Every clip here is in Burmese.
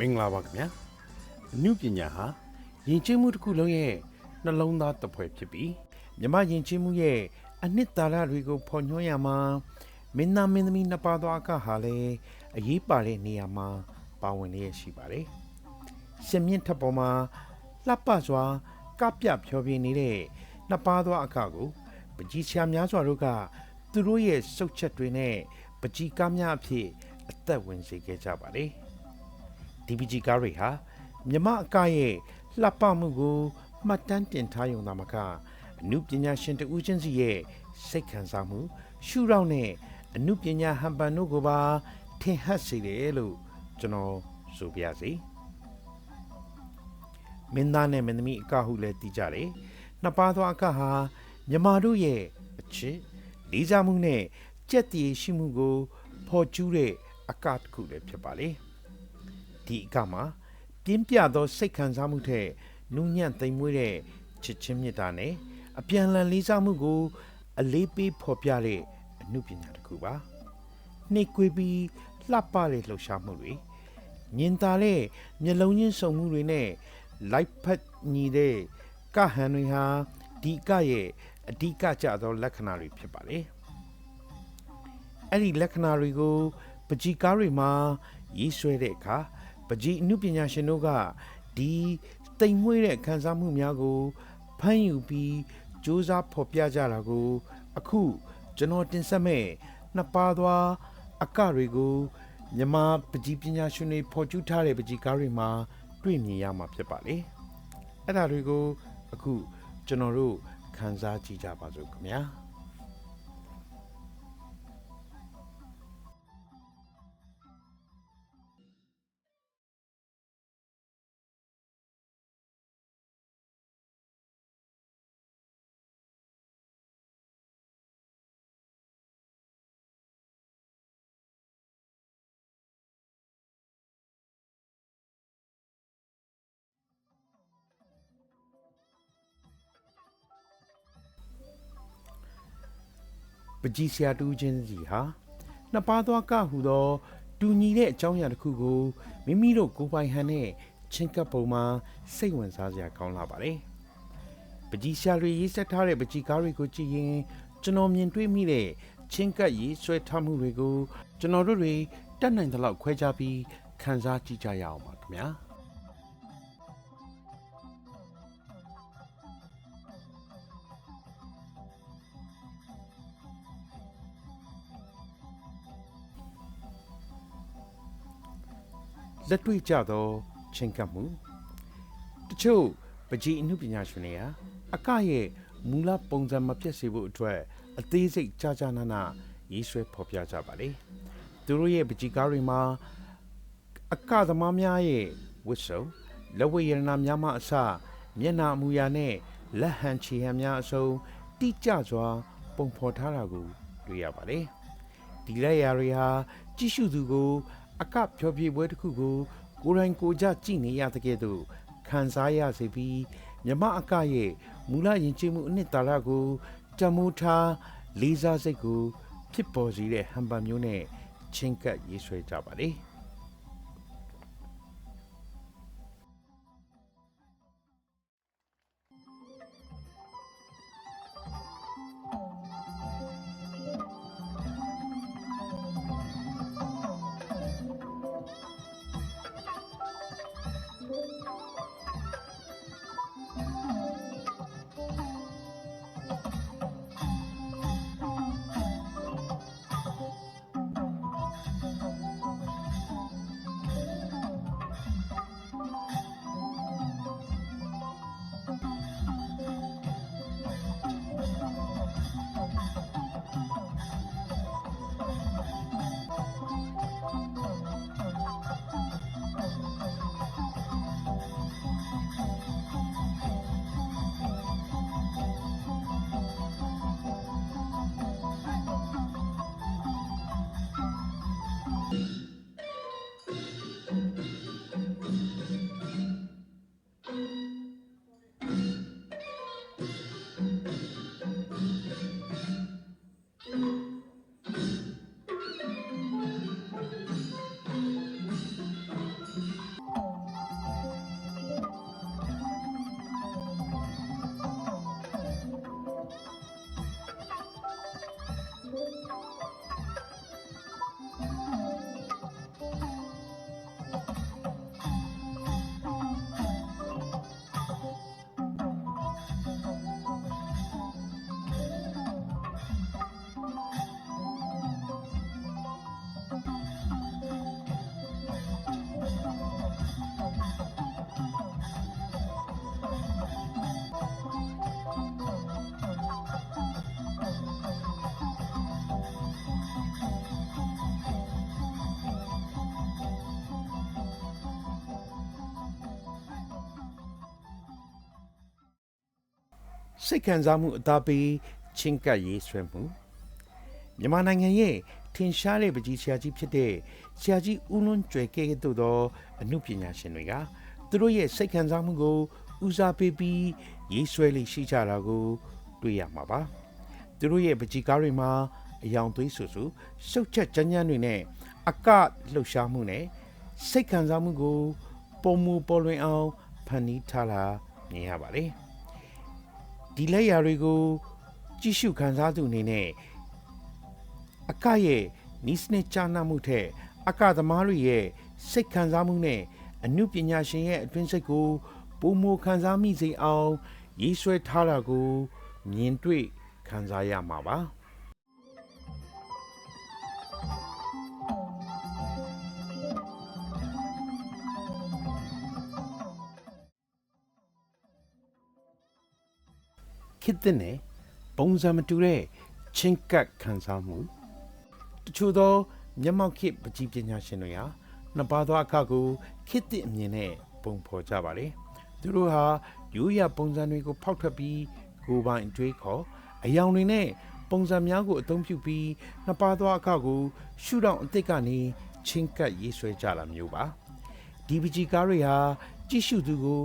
မင်္ဂလာပါခင်ဗျာအနုပညာဟာယဉ်ကျေးမှုတစ်ခုလုံးရဲ့နှလုံးသားတစ်ဖွဲ့ဖြစ်ပြီးမြမယဉ်ကျေးမှုရဲ့အနှစ်သာရတွေကိုဖော်ညွှန်းရမှာမင်းသားမင်းသမီးနှစ်ပါးသောအကဟာလည်းအရေးပါတဲ့နေရာမှာပါဝင်လျက်ရှိပါတယ်ရှင်မြင့်ထပ်ပေါ်မှာလှပစွာကပြဖြောပြနေတဲ့နှစ်ပါးသောအကကိုပကြီးချာများစွာတို့ကသူတို့ရဲ့စုတ်ချက်တွေနဲ့ပကြီးကားများအဖြစ်အသက်ဝင်စေခဲ့ကြပါတယ် DPG ကားတွေဟာမြမအကရဲ့လှပမှုကိုမှတ်တမ်းတင်ထားရုံသာမကအမှုပညာရှင်တဦးချင်းစီရဲ့စိတ်ခံစားမှု ရှုထောင့်နဲ့အမှုပညာဟန်ပန်တို့ကိုပါထင်ဟပ်စေတယ်လို့ကျွန်တော်ဆိုပြစီမင်းသားနဲ့မင်းသမီးအကဟုလည်းတည်ကြတယ်နှစ်ပါးသောအကဟာမြမတို့ရဲ့အချစ်လေးစားမှုနဲ့ကြက်တည်ရှိမှုကိုဖော်ကျူးတဲ့အကတစ်ခုလည်းဖြစ်ပါလေ ဒီအကမှာပြင်းပြသောစိတ်ခံစားမှုထက်နူးညံ့သိမ်မွေးတဲ့ချစ်ချင်းမြတ်တာနဲ့အပြန်အလှန်လေးစားမှုကို အလေးပေးဖော်ပြတဲ့အမှုပညာတစ်ခုပါနှိပ်ကွေးပြီးလှပတဲ့လှုပ်ရှားမှုတွေညင်သာတဲ့မျက်လုံးချင်းစုံမှုတွေနဲ့လိုက်ဖက်ညီတဲ့ကဟန်တွေဟာဒီကရဲ့အဓိကကျသောလက္ခဏာတွေဖြစ်ပါလေအဲ့ဒီလက္ခဏာတွေကိုပကြီကားတွေမှာရေးဆွဲတဲ့အခါ ပကြီအမှုပညာရှင်တို့ကဒီတိမ်မွေးတဲ့ခံစားမှုများကိုဖမ်းယူပြီးစူးစမ်းဖော်ပြကြတာကို အခုကျွန်တော်တင်ဆက်မဲ့နှစ်ပါးသွားအကတွေကိုမြန်မာပကြီပညာရှင်တွေဖော်ကျူးထားတဲ့ပကြီကားတွေမှာတွေ့မြင်ရမှာဖြစ်ပါလေအဲ့ဒါတွေကိုအခုကျွန်တော်တို့ခန်းစားကြည့်ကြပါစို့ခင်ဗျာ ပကြီးဆရာတူးချင်းစီဟာနှစ်ပါးသွားကဟူသောတူညီတဲ့အကြောင်းအရာတစ်ခုကိုမိမိတို့ကိုယ်ပိုင်ဟန်နဲ့ချင်းကပ်ပုံမှာစိတ်ဝင်စားစရာကောင်းလာပါတယ်။ပကြီးဆရာတွေရေးဆက်ထားတဲ့ပကြီးကားတွေကိုကြည့်ရင်ကျွန်တော်မြင်တွေ့မိတဲ့ချင်းကပ်ရေးဆွဲထားမှုတွေကိုကျွန်တော်တို့တွေတတ်နိုင်သလောက်ခွဲခြားပြီးခန်းစားကြည့်ကြရအောင်ပါခင်ဗျာ။ လက်တွေ့ကြသောချင်းကပ်မှုတချို့ပကြီးအမှုပညာရှင်တွေဟာအကရဲ့မူလပုံစံမပြတ်စေဖို့အတွက်အသေးစိတ်ကြာကြာနာနာရေးဆွဲဖော်ပြကြပါလေသူတို့ရဲ့ပကြီးကားတွေမှာအကသမားများရဲ့ဝတ်စုံလက်ဝတ်ရတနာများမှအစမျက်နှာအမူအရာနဲ့လက်ဟန်ချီဟန်များအစုံတိကျစွာ ပုံဖော်ထားတာကိုတွေ့ရပါတယ်ဒီလက်ရာတွေဟာကြည့်ရှုသူကို အကဖြောပြပွဲတစ်ခုကို ကိုယ်တိုင်ကိုယ်ကြကြည့်နေရတဲ့ကဲ့သို့ခံစားရစေပြီးမြမအကရဲ့မူလယဉ်ကျေးမှုအနှစ်သာရကိုတမိုးထားလေးစားစိတ်ကိုဖြစ်ပေါ်စေတဲ့ဟန်ပါမျိုးနဲ့ချင်းကပ်ရေးဆွဲကြပါလေ။ စိတ်ခံစားမှုအသားပေးချင်းကပ်ရေးဆွဲမှုမြန်မာနိုင်ငံရဲ့ထင်ရှားတဲ့ပကြီးဆရာကြီးဖြစ်တဲ့ဆရာကြီးဦးလွန်းကျွယ်ကဲကဲ့သို့သောအမှုပညာရှင်တွေကသူတို့ရဲ့စိတ်ခံစားမှုကိုဦးစားပေးပြီးရေးဆွဲလေးရှိကြတာကို တွေ့ရမှာပါသူတို့ရဲ့ပကြီးကားတွေမှာအယောင်သွေးဆူဆူရှုပ်ချက်ကြမ်းကြမ်းတွေနဲ့အကလှုပ်ရှားမှုနဲ့စိတ်ခံစားမှုကိုပုံမူပေါ်လွင်အောင်ဖန်တီးထားလာမြင်ရပါတယ် ဒီလက်ရာတွေကိုကြည့်ရှုခံစားသူအနေနဲ့အကရဲ့နီးစနစ်ချနာမှုထက်အကသမားတွေရဲ့စိတ်ခံစားမှုနဲ့အမှုပညာရှင်ရဲ့အတွင်းစိတ်ကိုပုံမခံစားမိစေအောင်ရေးဆွဲထားတာကိုမြင်တွေ့ခံစားရမှာပါ ခစ်တဲ့နဲ့ပုံစံမတူတဲ့ချင်းကပ်ခံစားမှုတချို့သောမျက်မှောက်ခေတ်ပကြီးပညာရှင်တွေဟာနှစ်ပါးသောအခါကိုခစ်တဲ့အမြင်နဲ့ပုံဖော်ကြပါလေသူတို့ဟာရိုးရပုံစံတွေကိုဖောက်ထွက်ပြီးကိုယ်ပိုင်အတွေးခေါ်အယောင်တွေနဲ့ပုံစံများကိုအသုံးပြုပြီးနှစ်ပါးသောအခါကိုရှုထောင့်အစ်စ်ကနေချင်းကပ်ရေးဆွဲကြတာမျိုးပါဒီပကြီးကားတွေဟာကြည့်ရှုသူကို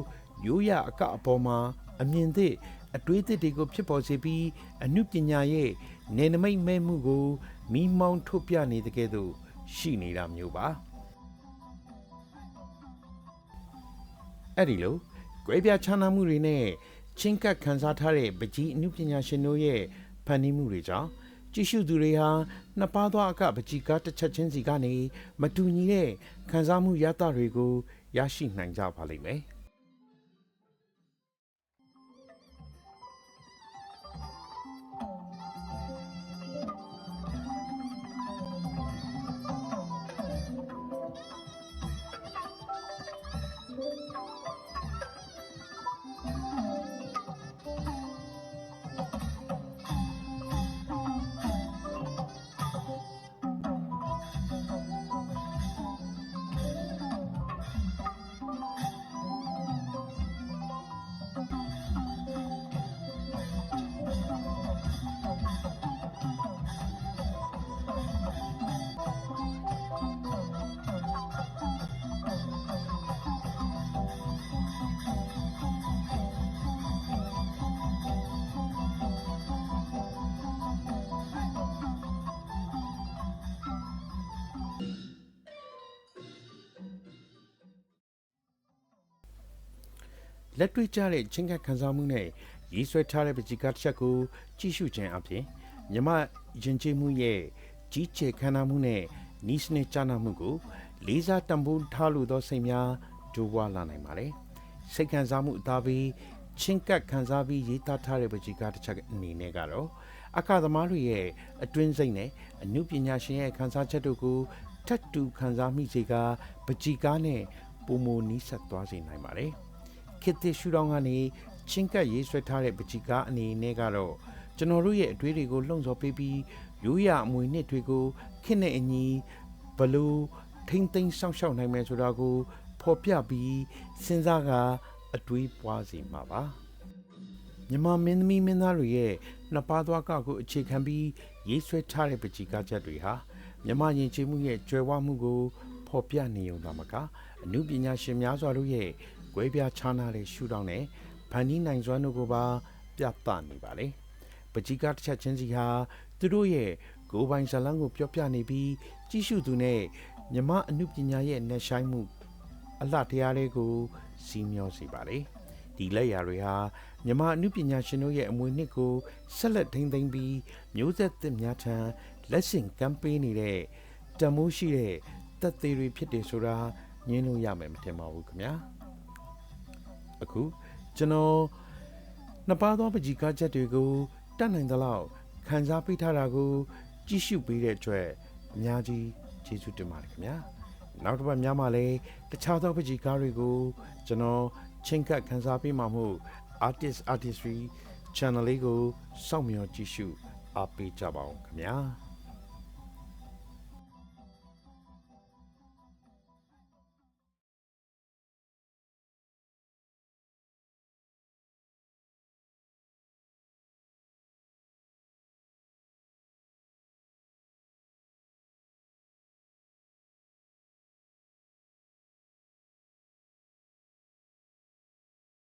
ရိုးရအကအပေါ်မှာအမြင်သည့် အတွေးသစ်တွေကိုဖြစ်ပေါ်စေပြီးအနုပညာရဲ့နေနမိတ်မဲမှုကိုမိမောင်းထုတ်ပြနေတဲ့ကဲ့သို့ရှိနေတာမျိုးပါအဲ့ဒီလိုကြွယ်ပြချမ်းသာမှုတွေနဲ့ချင်းကပ်ခန်းစားထားတဲ့ပကြီးအနုပညာရှင်တို့ရဲ့ဖန်တီးမှုတွေကြောင့်ကြည့်ရှုသူတွေဟာနှစ်ပါးသောအကပကြီးကားတစ်ချက်ချင်းစီကနေမတူညီတဲ့ခံစားမှုရတတွေကိုရရှိနိုင်ကြပါလိမ့်မယ် လက်တွေ့ကျတဲ့ချင်းကပ်ခံစားမှုနဲ့ရေးဆွဲထားတဲ့ပကြီးကားတစ်ချက်ကိုကြည့်ရှုခြင်းအပြင်မြမယဉ်ကျေးမှုရဲ့ကြီးကျယ်ခမ်းနားမှုနဲ့နီးစနစ်ကျနာမှုကို လေးစားတံပိုးထားလိုသောစိတ်များဒိုးဝါလာနိုင်ပါတယ်စိတ်ခံစားမှုအသားပြီးချင်းကပ်ခံစားပြီးရေးသားထားတဲ့ပကြီးကားတစ်ချက်အနေနဲ့ကတော့အခါသမားတွေရဲ့အတွင်းစိတ်နဲ့အမှုပညာရှင်ရဲ့ခံစားချက်တို့ကိုထပ်တူခံစားမိစေကပကြီးကားနဲ့ပုံမနီးဆက်သွားစေနိုင်ပါတယ် ခေတ်သစ်ရှုထောင့်ကနေချင်းကပ်ရေးဆွဲထားတဲ့ပကြီးကားအနေနဲ့ကတော့ကျွန်တော်တို့ရဲ့အတွေးတွေကိုလှုံ့ဆော်ပေးပြီးရိုးရအမွေနှစ်တွေကိုခင့်တဲ့အညီဘလို့ထိမ့်သိမ်းစောင့်ရှောက်နိုင်မယ်ဆိုတာကိုဖော်ပြပြီးစဉ်းစားကအတွေးပွားစီမှာပါမြန်မာမင်းသမီးမင်းသားတွေရဲ့နှစ်ပါးသွားကကိုအခြေခံပြီးရေးဆွဲထားတဲ့ပကြီးကားချက်တွေဟာမြန်မာယဉ်ကျေးမှုရဲ့ကျွယ်ဝမှုကိုဖော်ပြနေုံသာမကအမှုပညာရှင်များစွာတို့ရဲ့ ကွဲပြားခြားနားတဲ့ရှုထောင့်နဲ့ဗန်ဒီနိုင်စွမ်းတို့ကိုပါပြသနေပါလေပကြီးကားတစ်ချက်ချင်းစီဟာသူတို့ရဲ့ကိုယ်ပိုင်ဇာလန်းကိုပြောပြနေပြီးကြီးစုသူနဲ့မြမအမှုပညာရဲ့နှက်ဆိုင်မှုအလှတရားတွေကိုစီမျောစေပါလေဒီလက်ရာတွေဟာမြမအမှုပညာရှင်တို့ရဲ့အမွေနှစ်ကိုဆက်လက်ထိန်းသိမ်းပြီးမျိုးဆက်သစ်များထံလက်ဆင့်ကမ်းပေးနေတဲ့တန်မိုးရှိတဲ့တက်သေးတွေဖြစ်တယ်ဆိုတာညင်းလို့ရမယ်မထင်ပါဘူးခင်ဗျာ အခုကျွန်တော်နှစ်ပါးသောပကြီးကားချက်တွေကိုတတ်နိုင်သလောက်ခန်းစားပေးထားတာကို ကြည့်ရှုပေးတဲ့အတွက်အများကြီးကျေးဇူးတင်ပါတယ်ခင်ဗျာနောက်တစ်ပတ်များမှလည်းတခြားသောပကြီးကားတွေကိုကျွန်တော်ချင်းကပ်ခန်းစားပေးမှာမို့ artist artistry channel လေးကိုစောင့်မျှော်ကြည့်ရှုအားပေးကြပါအောင်ခင်ဗျာ